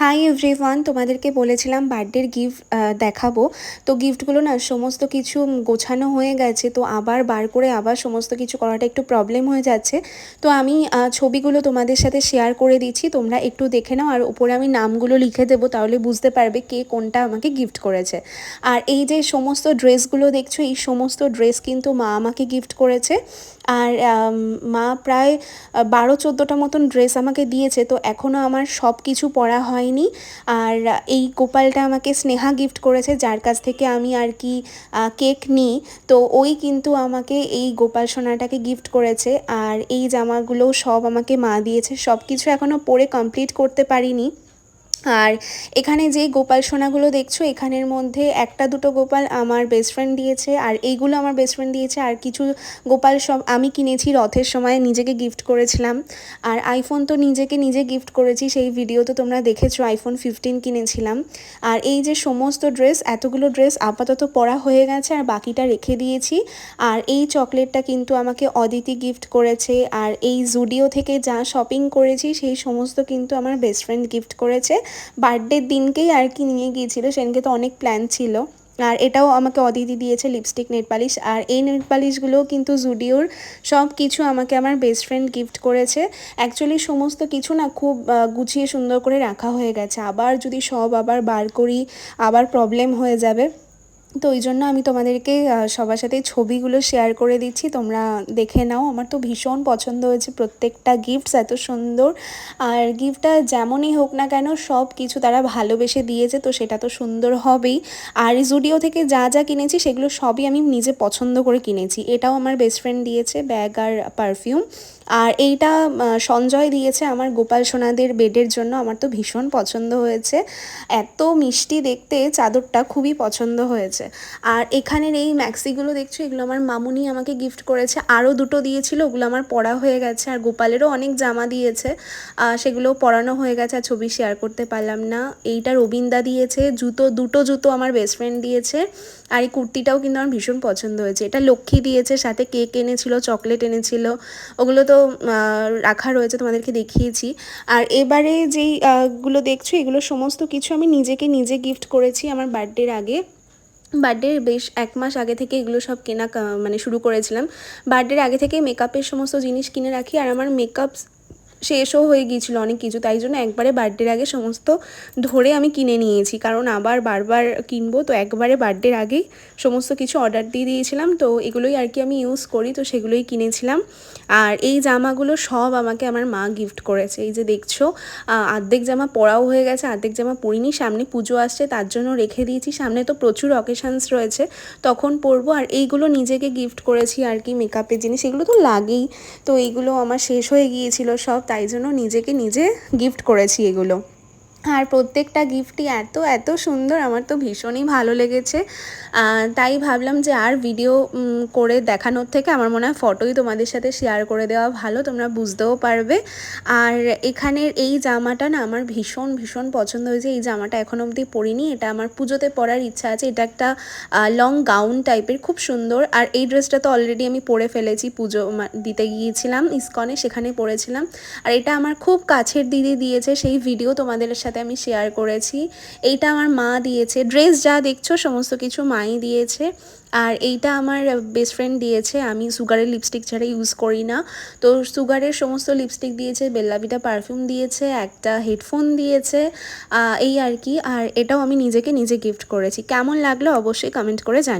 Hi everyone তোমাদেরকে বলেছিলাম বার্থডের গিফট দেখাবো। তো গিফটগুলো না সমস্ত কিছু গোছানো হয়ে গেছে। তো আবার বার করে আবার সমস্ত কিছু করাটা একটু প্রবলেম হয়ে যাচ্ছে। তো আমি ছবিগুলো তোমাদের সাথে শেয়ার করে দিচ্ছি। তোমরা একটু দেখে নাও। আর উপরে আমি নামগুলো লিখে দেবো, তাহলে বুঝতে পারবে কে কোনটা আমাকে গিফট করেছে। আর এই যে সমস্ত ড্রেসগুলো দেখছ, এই সমস্ত ড্রেস কিন্তু মা আমাকে গিফট করেছে। আর মা প্রায় বারো চোদ্দোটা মতন ড্রেস আমাকে দিয়েছে। তো এখনও আমার সব কিছু পরা হয়নি আর এই গোপালটা আমাকে স্নেহা গিফট করেছে, যার কাছ থেকে আমি আর কি কেক নিই। তো ওই কিন্তু আমাকে এই গোপাল সোনাটাকে গিফট করেছে। আর এই জামাগুলো সব আমাকে মা দিয়েছে। সব কিছু এখনও পরে কমপ্লিট করতে পারিনি। আর এখানে যে গোপাল সোনাগুলো দেখছ, এখানের মধ্যে একটা দুটো গোপাল আমার বেস্ট ফ্রেন্ড দিয়েছে, আর এইগুলো আমার বেস্ট ফ্রেন্ড দিয়েছে, আর কিছু গোপাল সব আমি কিনেছি রথের সময়, নিজেকে গিফট করেছিলাম। আর আইফোন তো নিজেকে নিজে গিফট করেছি, সেই ভিডিও তো তোমরা দেখেছ আইফোন ফিফটিন কিনেছিলাম। আর এই যে সমস্ত ড্রেস এতগুলো ড্রেস আপাতত পরা হয়ে গেছে, আর বাকিটা রেখে দিয়েছি। আর এই চকলেটটা কিন্তু আমাকে অদিতি গিফট করেছে, আর এই জুডিও থেকে যা শপিং করেছি, সেই সমস্ত কিন্তু আমার বেস্ট ফ্রেন্ড গিফট করেছে। বার্থডের দিনকেই আর কি নিয়ে গিয়েছিল, সেদিনকে তো অনেক প্ল্যান ছিল। আর এটাও আমাকে অদিতি দিয়েছে লিপস্টিক নেট পালিশ আর এই নেট পালিশগুলোও কিন্তু জুডিওর সব কিছু আমাকে আমার বেস্ট ফ্রেন্ড গিফট করেছে। অ্যাকচুয়ালি সমস্ত কিছু না খুব গুছিয়ে সুন্দর করে রাখা হয়ে গেছে। আবার যদি সব আবার বার করি, আবার প্রবলেম হয়ে যাবে। তো ওই জন্য আমি তোমাদেরকে সবার সাথে ছবিগুলো শেয়ার করে দিচ্ছি। তোমরা দেখে নাও। আমার তো ভীষণ পছন্দ হয়েছে প্রত্যেকটা গিফটস এত সুন্দর। আর গিফটটা যেমনই হোক না কেন, সব কিছু তারা ভালোবেসে দিয়েছে, তো সেটা তো সুন্দর হবেই। আর জুডিও থেকে যা যা কিনেছি, সেগুলো সবই আমি নিজে পছন্দ করে কিনেছি। এটাও আমার বেস্ট ফ্রেন্ড দিয়েছে, ব্যাগ আর পারফিউম আর এইটা সঞ্জয় দিয়েছে আমার গোপাল সোনাদের বেডের জন্য। আমার তো ভীষণ পছন্দ হয়েছে। এত মিষ্টি দেখতে চাদরটা খুবই পছন্দ হয়েছে। আর এখানের এই ম্যাক্সিগুলো দেখছ, এগুলো আমার মামুনি আমাকে গিফট করেছে। আরও দুটো দিয়েছিল, ওগুলো আমার পরা হয়ে গেছে। আর গোপালেরও অনেক জামা দিয়েছে। সেগুলো পরানো হয়ে গেছে, আর ছবি শেয়ার করতে পারলাম না। এইটা রবিন্দা দিয়েছে, জুতো, দুটো জুতো আমার বেস্ট ফ্রেন্ড দিয়েছে। আর এই কুর্তিটাও কিন্তু আমার ভীষণ পছন্দ হয়েছে। এটা লক্ষ্মী দিয়েছে, সাথে কেক এনেছিল চকলেট এনেছিল। ওগুলো তো রাখা রয়েছে, তোমাদেরকে দেখিয়েছি। আর এবারে যেই গুলো দেখছ, এগুলো সমস্ত কিছু আমি নিজেকে নিজে গিফট করেছি আমার বার্থডের আগে। বার্থডের বেশ এক মাস আগে থেকে এগুলো সব কেনা মানে শুরু করেছিলাম। বার্থডের আগে থেকে মেকআপের সমস্ত জিনিস কিনে রাখি, আর আমার মেকআপ শেষও হয়ে গিয়েছিল অনেক কিছু তাই জন্য একবারে বার্থডের আগে সমস্ত ধরে আমি কিনে নিয়েছি। কারণ আবার বারবার কিনবো তো একবারে বার্থডের আগেই সমস্ত কিছু অর্ডার দিয়ে দিয়েছিলাম। তো এগুলোই আর কি আমি ইউজ করি তো সেগুলোই কিনেছিলাম। আর এই জামাগুলো সব আমাকে আমার মা গিফট করেছে। এই যে দেখছ আহ, অর্ধেক জামা পরাও হয়ে গেছে আর্ধেক জামা পরিনি সামনে পুজো আসছে তার জন্য রেখে দিয়েছি। সামনে তো প্রচুর অকেশানস রয়েছে তখন পরবো। আর এইগুলো নিজেকে গিফট করেছি আর কি মেকআপের জিনিস এগুলো তো লাগেই। তো এইগুলো আমার শেষ হয়ে গিয়েছিল সব। তাই জন্য নিজেকে নিজে গিফট করেছি এগুলো। আর প্রত্যেকটা গিফটই এত এত সুন্দর। আমার তো ভীষণই ভালো লেগেছে। তাই ভাবলাম যে আর ভিডিও করে দেখানোর থেকে আমার মনে হয় ফটোই তোমাদের সাথে শেয়ার করে দেওয়া ভালো, তোমরা বুঝতেও পারবে। আর এখানের এই জামাটা না আমার ভীষণ ভীষণ পছন্দ হয়েছে। এই জামাটা এখন অবধি পরিনি। এটা আমার পুজোতে পরার ইচ্ছা আছে। এটা একটা লং গাউন টাইপের খুব সুন্দর। আর এই ড্রেসটা তো অলরেডি আমি পরে ফেলেছি পুজো দিতে গিয়েছিলাম, ইস্কনে সেখানে পরেছিলাম। আর এটা আমার খুব কাছের দিদি দিয়েছে। সেই ভিডিও তোমাদের সাথে আমি শেয়ার করেছি। এইটা আমার মা দিয়েছে। ড্রেস যা দেখছ, সমস্ত কিছু মাই দিয়েছে। আর এইটা আমার বেস্ট ফ্রেন্ড দিয়েছে। আমি সুগারের লিপস্টিক ছাড়া ইউজ করি না। তো সুগারের সমস্ত লিপস্টিক দিয়েছে বেল্লাভিটা পারফিউম দিয়েছে, একটা হেডফোন দিয়েছে এই আর কি। আর এটাও আমি নিজেকে নিজে গিফট করেছি। কেমন লাগল অবশ্যই কমেন্ট করে জানি।